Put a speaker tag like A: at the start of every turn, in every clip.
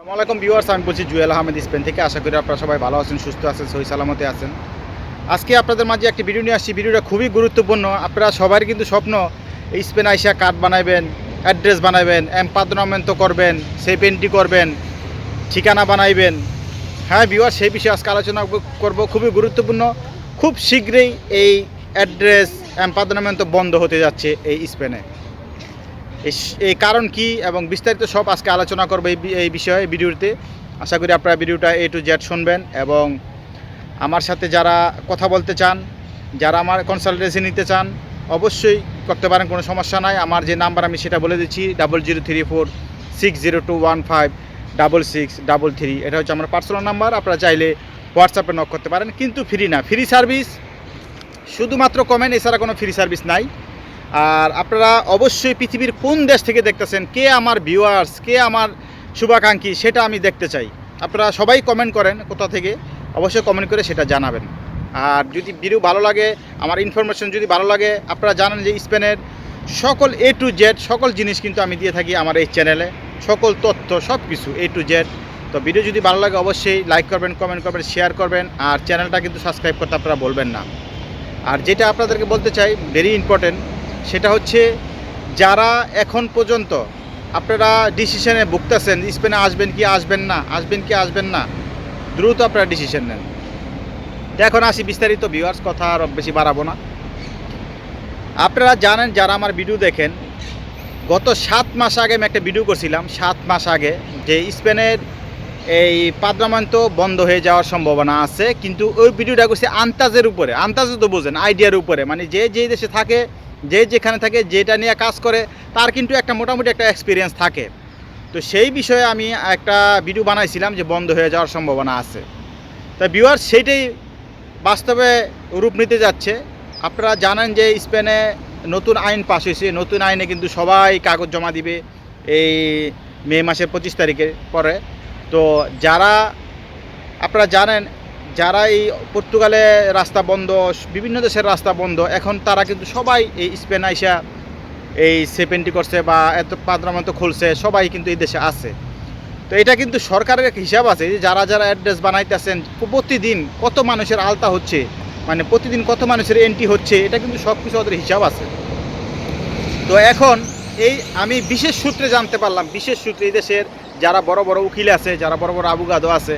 A: আসসালামাইকুম ভিউয়ার্স, আমি বলছি জুয়েল আহমেদ স্পেন থেকে। আশা করি আপনারা সবাই ভালো আছেন, সুস্থ আছেন, সহি সালামতে আছেন। আজকে আপনাদের মাঝে একটি ভিডিও নিয়ে আসছি। ভিডিওটা খুবই গুরুত্বপূর্ণ। আপনারা সবার কিন্তু স্বপ্ন, এই স্পেন আইসা কার্ড বানাবেন অ্যাড্রেস বানাবেন এম্পাদনামেন্ট করবেন সেই পেন্টি করবেন, ঠিকানা বানাইবেন। হ্যাঁ ভিউয়ার সেই বিষয়ে আজকে আলোচনা করব। খুবই গুরুত্বপূর্ণ। খুব শীঘ্রই এই অ্যাড্রেস, এম্পাদনামেন্ট বন্ধ হতে যাচ্ছে এই স্পেনে। এই কারণ কি এবং বিস্তারিত সব আজকে আলোচনা করব এই এই বিষয়ে ভিডিওতে। আশা করি আপনারা ভিডিওটা এ টু জেড শুনবেন এবং আমার সাথে যারা কথা বলতে চান, যারা আমার কনসালটেন্সি নিতে চান, অবশ্যই করতে পারেন, কোনো সমস্যা নাই। আমার যে নাম্বার আমি সেটা বলে দিচ্ছি double zero three four six zero two one five double six double three এটা হচ্ছে আমার পার্সোনাল নাম্বার, আপনারা চাইলে হোয়াটসঅ্যাপে নক করতে পারেন, কিন্তু ফ্রি না। ফ্রি সার্ভিস শুধুমাত্র কমেন্ট এছাড়া কোনো ফ্রি সার্ভিস নাই। আর আপনারা অবশ্যই পৃথিবীর কোন দেশ থেকে দেখতেছেন, কে আমার ভিউয়ার্স কে আমার শুভাকাঙ্ক্ষী, সেটা আমি দেখতে চাই। আপনারা সবাই কমেন্ট করেন কোথা থেকে, অবশ্যই কমেন্ট করে সেটা জানাবেন। আর যদি ভিডিও ভালো লাগে, আমার ইনফরমেশন যদি ভালো লাগে, আপনারা জানেন যে স্পেনের সকল এ টু জেড সকল জিনিস কিন্তু আমি দিয়ে থাকি আমার এই চ্যানেলে সকল তথ্য সব কিছু এ টু জেড তো ভিডিও যদি ভালো লাগে, অবশ্যই লাইক করবেন কমেন্ট করবেন শেয়ার করবেন। আর চ্যানেলটা কিন্তু সাবস্ক্রাইব করতে আপনারা বলবেন না। আর যেটা আপনাদেরকে বলতে চাই ভেরি ইম্পর্টেন্ট সেটা হচ্ছে যারা এখন পর্যন্ত আপনারা ডিসিশনে ভুগতেছেন, স্পেনে আসবেন কি আসবেন না, আসবেন কি আসবেন না, দ্রুত আপনারা ডিসিশন নেন। এখন আসি বিস্তারিত ভিউয়ার্স কথা আর বেশি বাড়াবো না। আপনারা জানেন, যারা আমার ভিডিও দেখেন, গত সাত মাস আগে আমি একটা ভিডিও করছিলাম, সাত মাস আগে, যে স্পেনের এই পাদ্রামান্ত বন্ধ হয়ে যাওয়ার সম্ভাবনা আছে, কিন্তু ওই ভিডিওটা করছে আন্তাজের উপরে। আন্তাজে তো বোঝেন, আইডিয়ার উপরে। মানে যে যেই দেশে থাকে, যে যেখানে থাকে, যেটা নিয়ে কাজ করে, তার কিন্তু একটা মোটামুটি একটা এক্সপিরিয়েন্স থাকে। তো সেই বিষয়ে আমি একটা ভিডিও বানাইছিলাম যে বন্ধ হয়ে যাওয়ার সম্ভাবনা আছে। তা ভিউয়ার সেইটাই বাস্তবে রূপ নিতে যাচ্ছে। আপনারা জানেন যে স্পেনে নতুন আইন পাস হয়েছে। নতুন আইনে কিন্তু সবাই কাগজ জমা দিবে এই মে মাসের পঁচিশ তারিখের পরে। তো যারা, আপনারা জানেন, যারা এই পর্তুগালে রাস্তা বন্ধ, বিভিন্ন দেশের রাস্তা বন্ধ, এখন তারা কিন্তু সবাই এই স্পেন আইসা এই সেপেন্টি করছে বা এত পাদ্রামন্ত খুলছে, সবাই কিন্তু এই দেশে আছে। তো এটা কিন্তু সরকারের এক হিসাব আছে যে যারা যারা অ্যাড্রেস বানাইতেছেন, প্রতিদিন কত মানুষের আলতা হচ্ছে মানে প্রতিদিন কত মানুষের এন্ট্রি হচ্ছে, এটা কিন্তু সব কিছু ওদের হিসাব আছে। তো এখন এই আমি বিশেষ সূত্রে জানতে পারলাম, বিশেষ সূত্রে এই দেশের যারা বড় বড় উকিল আছে, যারা বড় বড় আবুগাদো আছে,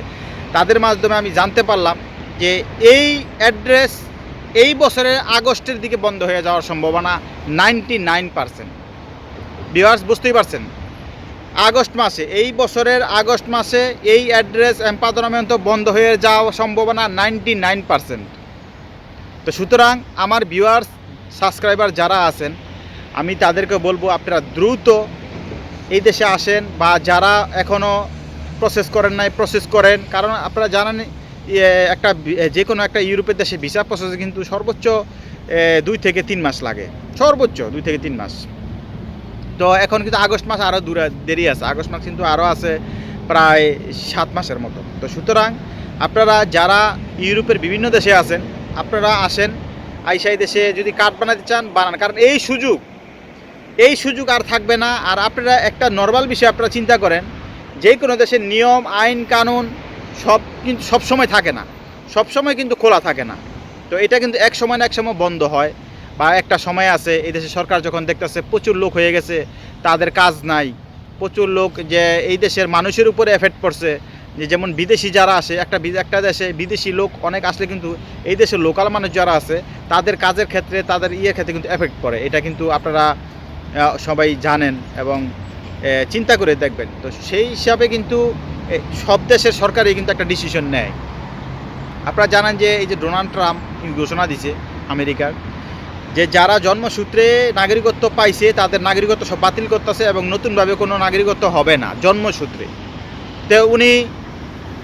A: তাদের মাধ্যমে আমি জানতে পারলাম যে এই অ্যাড্রেস এই বছরের আগস্টের দিকে বন্ধ হয়ে যাওয়ার সম্ভাবনা নাইনটি নাইন পার্সেন্ট। ভিওয়ার্স বুঝতেই পারছেন? আগস্ট মাসে, এই বছরের আগস্ট মাসে এই অ্যাড্রেস এম্পাদনামেন্ট বন্ধ হয়ে যাওয়ার সম্ভাবনা নাইনটি নাইন পার্সেন্ট। তো সুতরাং আমার ভিউয়ার্স, সাবস্ক্রাইবার যারা আছেন আমি তাদেরকে বলব, আপনারা দ্রুত এই দেশে আসেন বা যারা এখনও প্রসেস করেন নাই প্রসেস করেন। কারণ আপনারা জানেন একটা যে কোনো একটা ইউরোপের দেশে ভিসা প্রসেসে কিন্তু সর্বোচ্চ দুই থেকে তিন মাস লাগে। সর্বোচ্চ দুই থেকে তিন মাস। তো এখন কিন্তু আগস্ট মাস আরও দূরে, দেরি আছে। আগস্ট মাস কিন্তু আরও আছে প্রায় সাত মাসের মতো। তো সুতরাং আপনারা যারা ইউরোপের বিভিন্ন দেশে আছেন, আপনারা আসেন আইসাই দেশে যদি কার্ড বানাতে চান, বানান। কারণ এই সুযোগ এই সুযোগ আর থাকবে না। আর আপনারা একটা নর্মাল বিষয় আপনারা চিন্তা করেন, যে কোনো দেশের নিয়ম, আইন, কানুন সব কিন্তু সবসময় থাকে না। সব সময় কিন্তু খোলা থাকে না। তো এটা কিন্তু এক সময় না এক সময় বন্ধ হয় বা একটা সময় আছে, এই দেশে সরকার যখন দেখতেছে প্রচুর লোক হয়ে গেছে, তাদের কাজ নাই। প্রচুর লোক যে এই দেশের মানুষের উপরে এফেক্ট পড়ছে। যে যেমন বিদেশি যারা আসে, একটা একটা দেশে বিদেশি লোক অনেক আসলে কিন্তু এই দেশের লোকাল মানুষ যারা আছে, তাদের কাজের ক্ষেত্রে, তাদের ইয়ের ক্ষেত্রে কিন্তু এফেক্ট পড়ে। এটা কিন্তু আপনারা সবাই জানেন এবং চিন্তা করে দেখবেন। তো সেই হিসাবে কিন্তু সব দেশের সরকারই কিন্তু একটা ডিসিশন নেয়। আপনারা জানেন যে এই যে ডোনাল্ড ট্রাম্প ঘোষণা দিছে আমেরিকার, যে যারা জন্মসূত্রে নাগরিকত্ব পাইছে, তাদের নাগরিকত্ব সব বাতিল করতেছে এবং নতুনভাবে কোনো নাগরিকত্ব হবে না, জন্মসূত্রে। তো উনি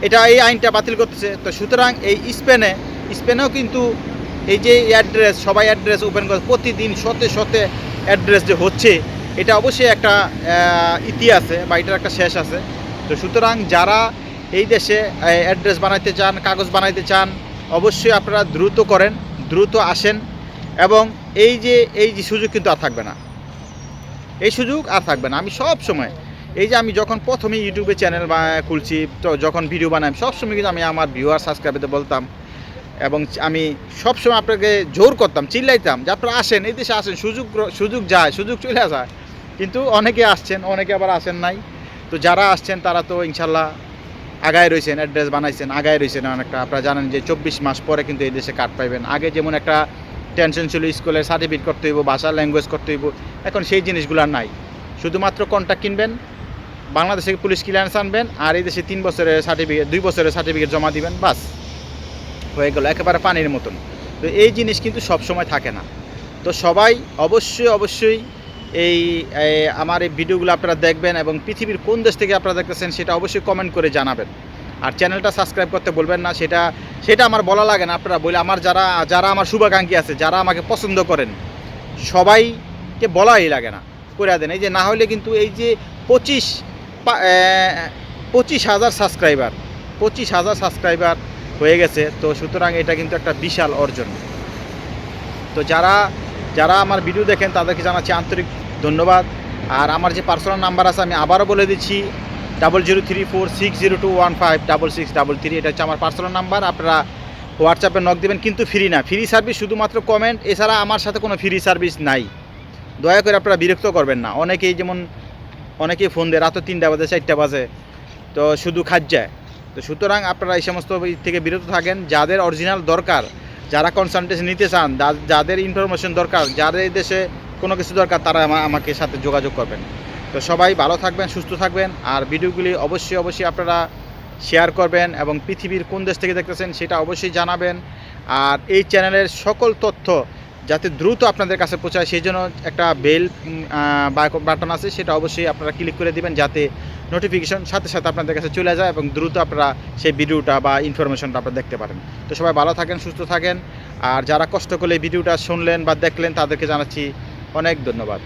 A: এটা, এই আইনটা বাতিল করতেছে। তো সুতরাং এই স্পেনে, স্পেনেও কিন্তু এই যে অ্যাড্রেস, সবাই অ্যাড্রেস ওপেন করে, প্রতিদিন শতে শতে অ্যাড্রেস যে হচ্ছে এটা অবশ্যই একটা আহ, ইতি আছে বা এটার একটা শেষ আছে। তো সুতরাং যারা এই দেশে অ্যাড্রেস বানাইতে চান কাগজ বানাইতে চান অবশ্যই আপনারা দ্রুত করেন দ্রুত আসেন এবং এই যে এই যে সুযোগ কিন্তু আর থাকবে না। এই সুযোগ আর থাকবে না। আমি সব সময় এই যে আমি যখন প্রথমে ইউটিউবে চ্যানেল খুলছি তো যখন ভিডিও বানাই সবসময় কিন্তু আমি আমার ভিউয়ার সাবস্ক্রাইবারদের বলতাম এবং আমি সবসময় আপনাকে জোর করতাম, চিল্লাইতাম যে আপনারা আসেন, এই দেশে আসেন, সুযোগ সুযোগ যায়, সুযোগ চলে যায়। কিন্তু অনেকে আসছেন, অনেকে আবার আসেন নাই। তো যারা আসছেন, তারা তো ইনশাল্লাহ আগায় রয়েছেন অ্যাড্রেস বানাইছেন, আগায় রয়েছেন অনেকটা। আপনারা জানেন যে চব্বিশ মাস পরে কিন্তু এই দেশে কার্ড পাইবেন। আগে যেমন একটা টেনশন ছিল, স্কুলের সার্টিফিকেট করতে হইব ভাষা ল্যাঙ্গুয়েজ করতে হইব, এখন সেই জিনিসগুলো নাই। শুধুমাত্র কন্ট্যাক্ট কিনবেন, বাংলাদেশে পুলিশ ক্লিয়ারেন্স আনবেন, আর এই দেশে তিন বছরের সার্টিফিকেট দুই বছরের সার্টিফিকেট জমা দিবেন, বাস। হয়ে গেল, একেবারে পানির মতন। তো এই জিনিস কিন্তু সব সময় থাকে না। তো সবাই অবশ্যই অবশ্যই এই এই আমার এই ভিডিওগুলো আপনারা দেখবেন এবং পৃথিবীর কোন দেশ থেকে আপনারা দেখতেছেন সেটা অবশ্যই কমেন্ট করে জানাবেন। আর চ্যানেলটা সাবস্ক্রাইব করতে বলবেন না, সেটা সেটা আমার বলা লাগে না আপনারা বলে, আমার যারা যারা আমার শুভাকাঙ্ক্ষী আছে, যারা আমাকে পছন্দ করেন, সবাইকে বলাই লাগে না করে দেন। এই যে না হলে কিন্তু এই যে পঁচিশ পঁচিশ হাজার সাবস্ক্রাইবার পঁচিশ হাজার সাবস্ক্রাইবার হয়ে গেছে। তো সুতরাং এটা কিন্তু একটা বিশাল অর্জন। তো যারা যারা আমার ভিডিও দেখেন, তাদেরকে জানাচ্ছি আন্তরিক ধন্যবাদ। আর আমার যে পার্সোনাল নাম্বার আছে, আমি আবারও বলে দিচ্ছি double zero three four six zero two one five double six double three এটা হচ্ছে আমার পার্সোনাল নাম্বার আপনারা হোয়াটসঅ্যাপে নক দেবেন, কিন্তু ফ্রি না। ফ্রি সার্ভিস শুধুমাত্র কমেন্ট এছাড়া আমার সাথে কোনো ফ্রি সার্ভিস নাই। দয়া করে আপনারা বিরক্ত করবেন না। অনেকেই যেমন, অনেকেই ফোন দেয়, রাত তিনটা বাজে, চারটা বাজে। তো শুধু খাজ্জায়। তো সুতরাং আপনারা এই সমস্ত থেকে বিরত থাকেন। যাদের অরিজিনাল দরকার, যারা কনসালটেন্সি নিতে চান যাদের ইনফরমেশন দরকার, যাদের দেশে কোনো কিছু দরকার, তারা আমাকে সাথে যোগাযোগ করবেন। তো সবাই ভালো থাকবেন, সুস্থ থাকবেন, আর ভিডিওগুলি অবশ্যই অবশ্যই আপনারা শেয়ার করবেন এবং পৃথিবীর কোন দেশ থেকে দেখতেছেন সেটা অবশ্যই জানাবেন। আর এই চ্যানেলের সকল তথ্য যাতে দ্রুত আপনাদের কাছে পৌঁছায়, সেই জন্য একটা বেল বাটন আছে, সেটা অবশ্যই আপনারা ক্লিক করে দিবেন, যাতে নোটিফিকেশন সাথে সাথে আপনাদের কাছে চলে যায় এবং দ্রুত আপনারা সেই ভিডিওটা বা ইনফরমেশনটা আপনারা দেখতে পারেন। তো সবাই ভালো থাকেন, সুস্থ থাকেন। আর যারা কষ্ট করে ভিডিওটা শুনলেন বা দেখলেন, তাদেরকে জানাচ্ছি অনেক ধন্যবাদ।